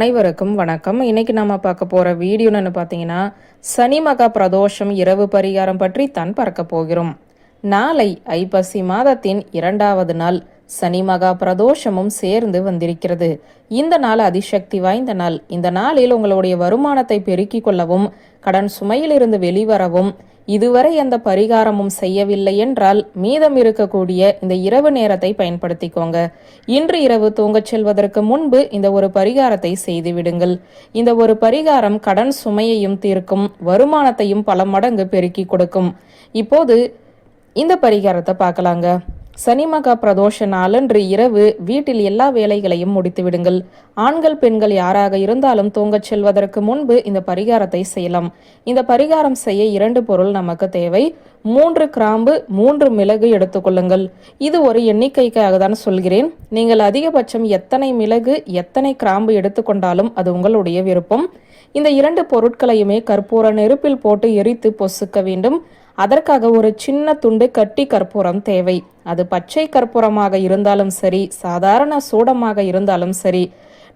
அனைவருக்கும் வணக்கம். இன்னைக்கு நாம பார்க்க போற வீடியோன்னு பார்த்தீங்கன்னா சனி மகா பிரதோஷம் இரவு பரிகாரம் பற்றி தான் பார்க்க போகிறோம். நாளை ஐப்பசி மாதத்தின் இரண்டாவது நாள் சனி மகா பிரதோஷமும் சேர்ந்து வந்திருக்கிறது. இந்த நாள் அதிசக்தி வாய்ந்த நாள். இந்த நாளில் உங்களுடைய வருமானத்தை பெருக்கிக் கொள்ளவும் கடன் சுமையிலிருந்து வெளிவரவும் இதுவரை எந்த பரிகாரமும் செய்யவில்லை என்றால் மீதம் இருக்கக்கூடிய இந்த இரவு நேரத்தை பயன்படுத்திக்கோங்க. இன்று இரவு தூங்கச் செல்வதற்கு முன்பு இந்த ஒரு பரிகாரத்தை செய்துவிடுங்கள் இந்த ஒரு பரிகாரம் கடன் சுமையையும் தீர்க்கும் வருமானத்தையும் பல மடங்கு பெருக்கி கொடுக்கும். இப்போது இந்த பரிகாரத்தை பார்க்கலாங்க. சனிமகா பிரதோஷ நாளன்று இரவு வீட்டில் எல்லா வேலைகளையும் முடித்துவிடுங்கள் ஆண்கள் பெண்கள் யாராக இருந்தாலும் தூங்கச் செல்வதற்கு முன்பு இந்த பரிகாரத்தை செய்யலாம். இந்த பரிகாரம் செய்ய இரண்டு பொருள் நமக்கு தேவை. மூன்று கிராம்பு மூன்று மிளகு எடுத்துக்கொள்ளுங்கள் இது ஒரு எண்ணிக்கைக்காக தான் சொல்கிறேன். நீங்கள் அதிகபட்சம் எத்தனை மிளகு எத்தனை கிராம்பு எடுத்துக்கொண்டாலும் அது உங்களுடைய விருப்பம். இந்த இரண்டு பொருட்களையுமே கற்பூர நெருப்பில் போட்டு எரித்து பொசுக்க வேண்டும். அதற்காக ஒரு சின்ன துண்டு கட்டி கற்பூரம் தேவை. அது பச்சை கற்பூரமாக இருந்தாலும் சரி சாதாரண சூடமாக இருந்தாலும் சரி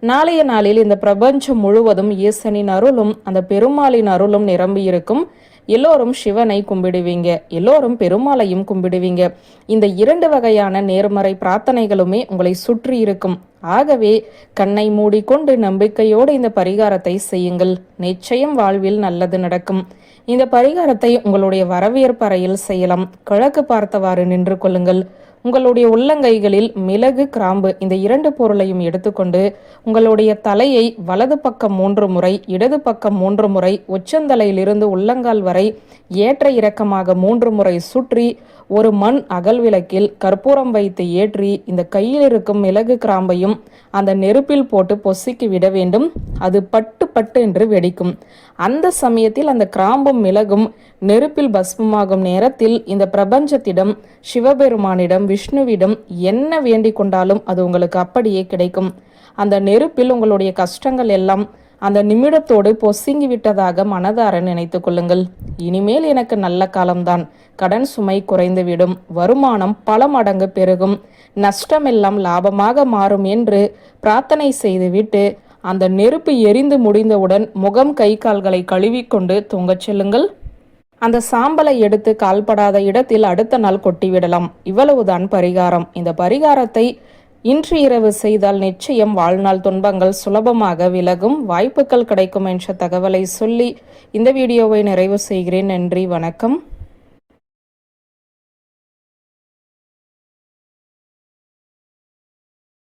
நாளைய நாளில் இந்த பிரபஞ்சம் முழுவதும் ஈசனின் அருளும் அந்த பெருமாளின் அருளும் நிரம்பி இருக்கும். எல்லோரும் சிவனை கும்பிடுவீங்க. எல்லோரும் பெருமாளையும் கும்பிடுவீங்க. இந்த இரண்டு வகையான நேர்மறை பிரார்த்தனைகளுமே உங்களை சுற்றி இருக்கும். ஆகவே கண்ணை மூடிக்கொண்டு நம்பிக்கையோடு இந்த பரிகாரத்தை செய்யுங்கள். நிச்சயம் வாழ்வில் நல்லது நடக்கும். இந்த பரிகாரத்தை உங்களுடைய வரவேற்பறையில் செய்யலாம். கிழக்கு பார்த்தவாறு நின்று கொள்ளுங்கள். உங்களுடைய உள்ளங்கைகளில் மிளகு கிராம்பு இந்த இரண்டு பொருளையும் எடுத்துக்கொண்டு உங்களுடைய தலையை வலது பக்கம் மூன்று முறை இடது பக்கம் மூன்று முறை உச்சந்தலையிலிருந்து உள்ளங்கால் வரை ஏற்ற இறக்கமாக மூன்று முறை சுற்றி ஒரு மண் அகல் விளக்கில் கற்பூரம் வைத்து ஏற்றி இந்த கையில் இருக்கும் மிளகு கிராம்பையும் அந்த நெருப்பில் போட்டு பொசுக்கி விட வேண்டும். அது பட்டு பட்டு என்று வெடிக்கும். அந்த சமயத்தில் அந்த கிராம்பும் மிளகும் நெருப்பில் பஸ்மமாகும் நேரத்தில் இந்த பிரபஞ்சத்திடம் சிவபெருமானிடம் விஷ்ணுவிடம் என்ன வேண்டிக் கொண்டாலும் அது உங்களுக்கு அப்படியே கிடைக்கும். அந்த நெருப்பில் உங்களுடைய கஷ்டங்கள் எல்லாம் அந்த நிமிடத்தோடு பொசுங்கி விட்டதாக மனதார நினைத்து கொள்ளுங்கள். இனிமேல் எனக்கு நல்ல காலம்தான். கடன் சுமை குறைந்துவிடும். வருமானம் பல மடங்கு பெருகும். நஷ்டமெல்லாம் லாபமாக மாறும் என்று பிரார்த்தனை செய்துவிட்டு அந்த நெருப்பு எரிந்து முடிந்தவுடன் முகம் கை கால்களை கழுவிக்கொண்டு தூங்கச் செல்லுங்கள். அந்த சாம்பலை எடுத்து கால்படாத இடத்தில் அடுத்த நாள் கொட்டிவிடலாம். இவ்வளவுதான் பரிகாரம். இந்த பரிகாரத்தை இன்று இரவு செய்தால் நிச்சயம் வாழ்நாள் துன்பங்கள் சுலபமாக விலகும். வாய்ப்புகள் கிடைக்கும் என்ற தகவலை சொல்லி இந்த வீடியோவை நிறைவு செய்கிறேன். நன்றி வணக்கம்.